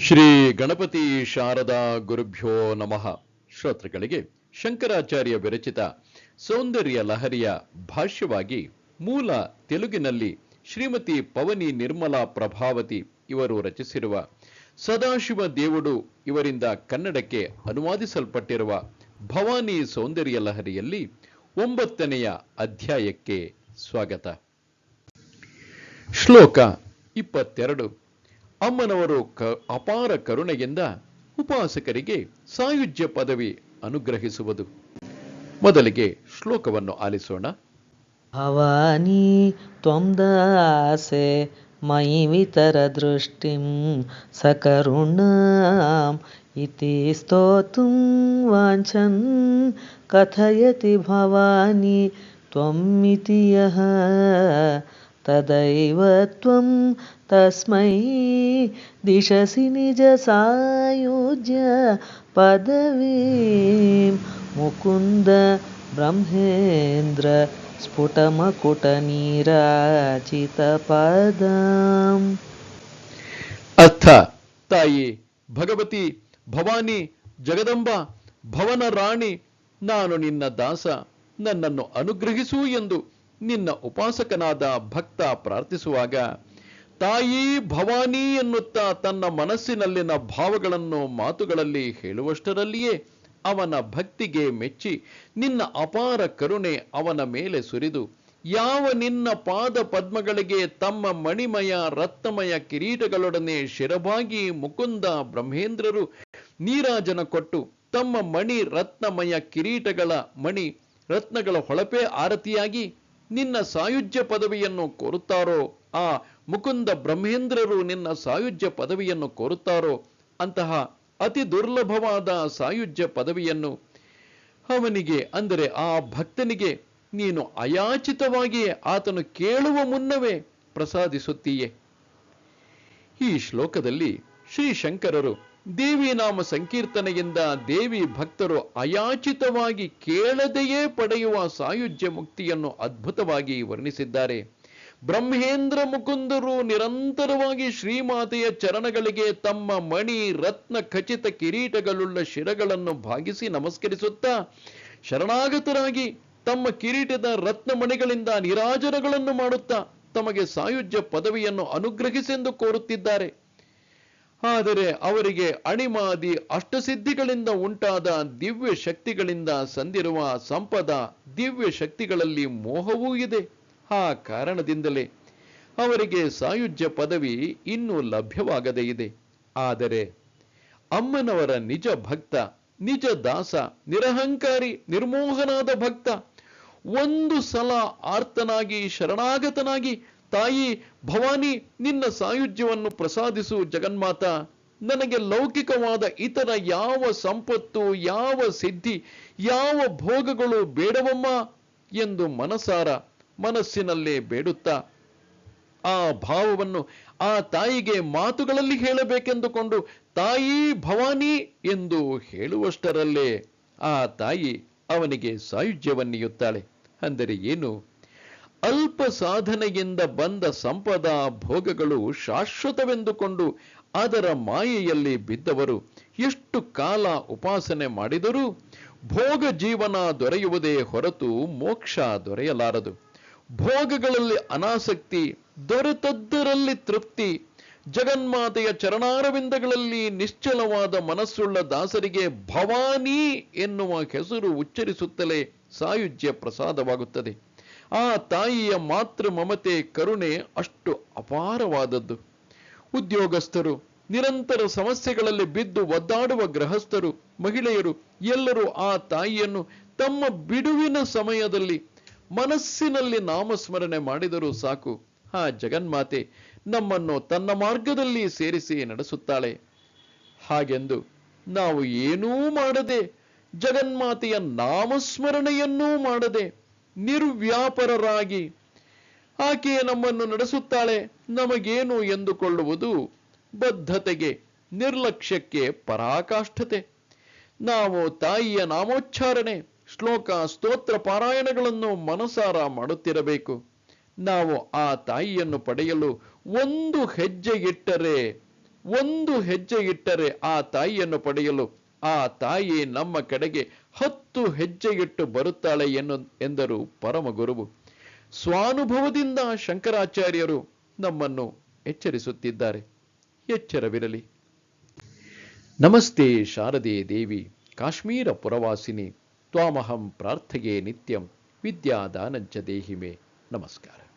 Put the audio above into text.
ಶ್ರೀ ಗಣಪತಿ ಶಾರದಾ ಗುರುಭ್ಯೋ ನಮಃ. ಶ್ರೋತೃಗಳಿಗೆ ಶಂಕರಾಚಾರ್ಯ ವಿರಚಿತ ಸೌಂದರ್ಯ ಲಹರಿಯ ಭಾಷ್ಯವಾಗಿ ಮೂಲ ತೆಲುಗಿನಲ್ಲಿ ಶ್ರೀಮತಿ ಪವನಿ ನಿರ್ಮಲಾ ಪ್ರಭಾವತಿ ಇವರು ರಚಿಸಿರುವ ಸದಾಶಿವ ದೇವುಡು ಇವರಿಂದ ಕನ್ನಡಕ್ಕೆ ಅನುವಾದಿಸಲ್ಪಟ್ಟಿರುವ ಭವಾನಿ ಸೌಂದರ್ಯ ಲಹರಿಯಲ್ಲಿ ಒಂಬತ್ತನೆಯ ಅಧ್ಯಾಯಕ್ಕೆ ಸ್ವಾಗತ. ಶ್ಲೋಕ ಇಪ್ಪತ್ತೆರಡು. ಅಮ್ಮನವರು ಕ, ಅಪಾರ ಕರುಣೆಯಿಂದ ಉಪಾಸಕರಿಗೆ ಸಾಯುಜ್ಯ ಪದವಿ ಅನುಗ್ರಹಿಸುವುದು. ಮೊದಲಿಗೆ ಶ್ಲೋಕವನ್ನು ಆಲಿಸೋಣ. ಭವಾನಿ ತ್ವಂದಾಸೆ ಮಯಿ ವಿತರ ದೃಷ್ಟಿಂ ಸಕರುಣಾಂ ಇತಿ ಸ್ತೋತುಂ ವಾಂಛನ್ ಕಥಯತಿ ಭವಾನಿ ತ್ವಮಿತಿಯ ತದೈವ ತ್ವಂ ತಸ್ಮೈ ದಿಶಸಿ ನಿಜ ಸಾಯುಜ್ಯ ಪದವೀಂ ಮುಕುಂದ ಬ್ರಹ್ಮೇಂದ್ರ ಸ್ಫುಟಮಕುಟ ನೀರಾಜಿತ ಪದಂ ಅರ್ಥ ತಾಯಿ ಭಗವತಿ ಭವಾನಿ ಜಗದಂಬ ಭವನ ರಾಣಿ ನಾನು ನಿನ್ನ ದಾಸ ನನ್ನನ್ನು ಅನುಗ್ರಹಿಸು ಎಂದು ನಿನ್ನ ಉಪಾಸಕನಾದ ಭಕ್ತ ಪ್ರಾರ್ಥಿಸುವಾಗ, ತಾಯಿ ಭವಾನಿ ಎನ್ನುತ್ತಾ ತನ್ನ ಮನಸ್ಸಿನಲ್ಲಿನ ಭಾವಗಳನ್ನು ಮಾತುಗಳಲ್ಲಿ ಹೇಳುವಷ್ಟರಲ್ಲಿಯೇ ಅವನ ಭಕ್ತಿಗೆ ಮೆಚ್ಚಿ ನಿನ್ನ ಅಪಾರ ಕರುಣೆ ಅವನ ಮೇಲೆ ಸುರಿದು, ಯಾವ ನಿನ್ನ ಪಾದ ಪದ್ಮಗಳಿಗೆ ತಮ್ಮ ಮಣಿಮಯ ರತ್ನಮಯ ಕಿರೀಟಗಳೊಡನೆ ಶಿರಭಾಗಿ ಮುಕುಂದ ಬ್ರಹ್ಮೇಂದ್ರರು ನೀರಾಜನ ಕೊಟ್ಟು ತಮ್ಮ ಮಣಿ ರತ್ನಮಯ ಕಿರೀಟಗಳ ಮಣಿ ರತ್ನಗಳ ಹೊಳಪೆ ಆರತಿಯಾಗಿ ನಿನ್ನ ಸಾಯುಜ್ಯ ಪದವಿಯನ್ನು ಕೋರುತ್ತಾರೋ? ಆ ಮುಕುಂದ ಬ್ರಹ್ಮೇಂದ್ರರು ನಿನ್ನ ಸಾಯುಜ್ಯ ಪದವಿಯನ್ನು ಕೋರುತ್ತಾರೋ? ಅಂತಹ ಅತಿ ದುರ್ಲಭವಾದ ಸಾಯುಜ್ಯ ಪದವಿಯನ್ನು ಅವನಿಗೆ, ಅಂದರೆ ಆ ಭಕ್ತನಿಗೆ, ನೀನು ಅಯಾಚಿತವಾಗಿಯೇ ಆತನು ಕೇಳುವ ಮುನ್ನವೇ ಪ್ರಸಾದಿಸುತ್ತೀಯೆ. ಈ ಶ್ಲೋಕದಲ್ಲಿ ಶ್ರೀ ಶಂಕರರು ದೇವಿ ನಾಮ ಸಂಕೀರ್ತನೆಯಿಂದ ದೇವಿ ಭಕ್ತರು ಅಯಾಚಿತವಾಗಿ ಕೇಳದೆಯೇ ಪಡೆಯುವ ಸಾಯುಜ್ಯ ಮುಕ್ತಿಯನ್ನು ಅದ್ಭುತವಾಗಿ ವರ್ಣಿಸಿದ್ದಾರೆ. ಬ್ರಹ್ಮೇಂದ್ರ ಮುಕುಂದರು ನಿರಂತರವಾಗಿ ಶ್ರೀಮಾತೆಯ ಚರಣಗಳಿಗೆ ತಮ್ಮ ಮಣಿ, ರತ್ನ, ಖಚಿತ ಕಿರೀಟಗಳುಳ್ಳ ಶಿರಗಳನ್ನು ಭಾಗಿಸಿ ನಮಸ್ಕರಿಸುತ್ತಾ, ಶರಣಾಗತರಾಗಿ ತಮ್ಮ ಕಿರೀಟದ ರತ್ನಮಣಿಗಳಿಂದ ನಿರಾಜನಗಳನ್ನು ಮಾಡುತ್ತಾ, ತಮಗೆ ಸಾಯುಜ್ಯ ಪದವಿಯನ್ನು ಅನುಗ್ರಹಿಸೆಂದು ಕೋರುತ್ತಿದ್ದಾರೆ. ಆದರೆ ಅವರಿಗೆ ಅಣಿಮಾದಿ ಅಷ್ಟಸಿದ್ಧಿಗಳಿಂದ ಉಂಟಾದ ದಿವ್ಯ ಶಕ್ತಿಗಳಿಂದ ಸಂದಿರುವ ಸಂಪದ ದಿವ್ಯ ಶಕ್ತಿಗಳಲ್ಲಿ ಮೋಹವೂ ಇದೆ. ಆ ಕಾರಣದಿಂದಲೇ ಅವರಿಗೆ ಸಾಯುಜ್ಯ ಪದವಿ ಇನ್ನೂ ಲಭ್ಯವಾಗದೇ ಇದೆ. ಆದರೆ ಅಮ್ಮನವರ ನಿಜ ಭಕ್ತ, ನಿಜ ದಾಸ, ನಿರಹಂಕಾರಿ, ನಿರ್ಮೋಹನಾದ ಭಕ್ತ, ಒಂದು ಸಲ ಆರ್ತನಾಗಿ, ಶರಣಾಗತನಾಗಿ ತಾಯಿ, ಭವಾನಿ, ನಿನ್ನ ಸಾಯುಜ್ಯವನ್ನು ಪ್ರಸಾದಿಸು ಜಗನ್ಮಾತ. ನನಗೆ ಲೌಕಿಕವಾದ ಇತರ ಯಾವ ಸಂಪತ್ತು, ಯಾವ ಸಿದ್ಧಿ, ಯಾವ ಭೋಗಗಳು ಬೇಡವಮ್ಮ? ಎಂದು ಮನಸಾರ ಮನಸ್ಸಿನಲ್ಲೇ ಬೇಡುತ್ತಾ. ಆ ಭಾವವನ್ನು ಆ ತಾಯಿಗೆ ಮಾತುಗಳಲ್ಲಿ ಹೇಳಬೇಕೆಂದುಕೊಂಡು, ತಾಯಿ, ಭವಾನಿ ಎಂದು ಹೇಳುವಷ್ಟರಲ್ಲೇ ಆ ತಾಯಿ ಅವನಿಗೆ ಸಾಯುಜ್ಯವನ್ನಿಯುತ್ತಾಳೆ. ಅಂದರೆ ಏನು? ಅಲ್ಪ ಸಾಧನೆಯಿಂದ ಬಂದ ಸಂಪದ ಭೋಗಗಳು ಶಾಶ್ವತವೆಂದುಕೊಂಡು ಅದರ ಮಾಯೆಯಲ್ಲಿ ಬಿದ್ದವರು. ಎಷ್ಟು ಕಾಲ ಉಪಾಸನೆ ಮಾಡಿದರೂ ಭೋಗ ಜೀವನ ದೊರೆಯುವುದೇ ಹೊರತು ಮೋಕ್ಷ ದೊರೆಯಲಾರದು. ಭೋಗಗಳಲ್ಲಿ ಅನಾಸಕ್ತಿ, ದೊರೆತದ್ದರಲ್ಲಿ ತೃಪ್ತಿ, ಜಗನ್ಮಾತೆಯ ಚರಣಾರವಿಂದಗಳಲ್ಲಿ ನಿಶ್ಚಲವಾದ ಮನಸ್ಸುಳ್ಳ ದಾಸರಿಗೆ ಭವಾನಿ ಎನ್ನುವ ಹೆಸರು ಉಚ್ಚರಿಸುತ್ತಲೇ ಸಾಯುಜ್ಯ ಪ್ರಸಾದವಾಗುತ್ತದೆ. ಆ ತಾಯಿಯ ಮಾತೃ ಮಮತೆ ಕರುಣೆ ಅಷ್ಟು ಅಪಾರವಾದದ್ದು. ಉದ್ಯೋಗಸ್ಥರು, ನಿರಂತರ ಸಮಸ್ಯೆಗಳಲ್ಲಿ ಬಿದ್ದು ಒದ್ದಾಡುವ ಗೃಹಸ್ಥರು, ಮಹಿಳೆಯರು, ಎಲ್ಲರೂ ಆ ತಾಯಿಯನ್ನು ತಮ್ಮ ಬಿಡುವಿನ ಸಮಯದಲ್ಲಿ ಮನಸ್ಸಿನಲ್ಲಿ ನಾಮಸ್ಮರಣೆ ಮಾಡಿದರೂ ಸಾಕು. ಆ ಜಗನ್ಮಾತೆ ನಮ್ಮನ್ನು ತನ್ನ ಮಾರ್ಗದಲ್ಲಿ ಸೇರಿಸಿ ನಡೆಸುತ್ತಾಳೆ. ಹಾಗೆಂದು ನಾವು ಏನೂ ಮಾಡದೆ ಜಗನ್ಮಾತೆಯ ನಾಮಸ್ಮರಣೆಯನ್ನೂ ಮಾಡದೆ ನಿರ್ವ್ಯಾಪರರಾಗಿ. ಆಕೆಯೇ ನಮ್ಮನ್ನು ನಡೆಸುತ್ತಾಳೆ, ನಮಗೇನು ಎಂದುಕೊಳ್ಳುವುದು? ಬದ್ಧತೆಗೆ, ನಿರ್ಲಕ್ಷ್ಯಕ್ಕೆ ಪರಾಕಾಷ್ಠತೆ. ನಾವು ತಾಯಿಯ ನಾಮೋಚ್ಚಾರಣೆ ಶ್ಲೋಕ ಸ್ತೋತ್ರ ಪಾರಾಯಣಗಳನ್ನು ಮನಸಾರ ಮಾಡುತ್ತಿರಬೇಕು. ನಾವು ಆ ತಾಯಿಯನ್ನು ಪಡೆಯಲು ಒಂದು ಹೆಜ್ಜೆ ಇಟ್ಟರೆ ಒಂದು ಹೆಜ್ಜೆ ಇಟ್ಟರೆ ಆ ತಾಯಿಯನ್ನು ಪಡೆಯಲು ಆ ತಾಯಿ ನಮ್ಮ ಕಡೆಗೆ ಹತ್ತು ಹೆಜ್ಜೆಗಿಟ್ಟು ಬರುತ್ತಾಳೆ ಎನ್ನು, ಎಂದರು ಪರಮಗುರುವು. ಸ್ವಾನುಭವದಿಂದ ಶಂಕರಾಚಾರ್ಯರು ನಮ್ಮನ್ನು ಎಚ್ಚರಿಸುತ್ತಿದ್ದಾರೆ. ಎಚ್ಚರವಿರಲಿ. ನಮಸ್ತೆ ಶಾರದೆ ದೇವಿ, ಕಾಶ್ಮೀರ ಪುರವಾಸಿನಿ, ತ್ವಾಮಹಂ ಪ್ರಾರ್ಥಗೆ ನಿತ್ಯಂ, ವಿದ್ಯಾದಾನಂಚ ದೇಹಿಮೆ. ನಮಸ್ಕಾರ.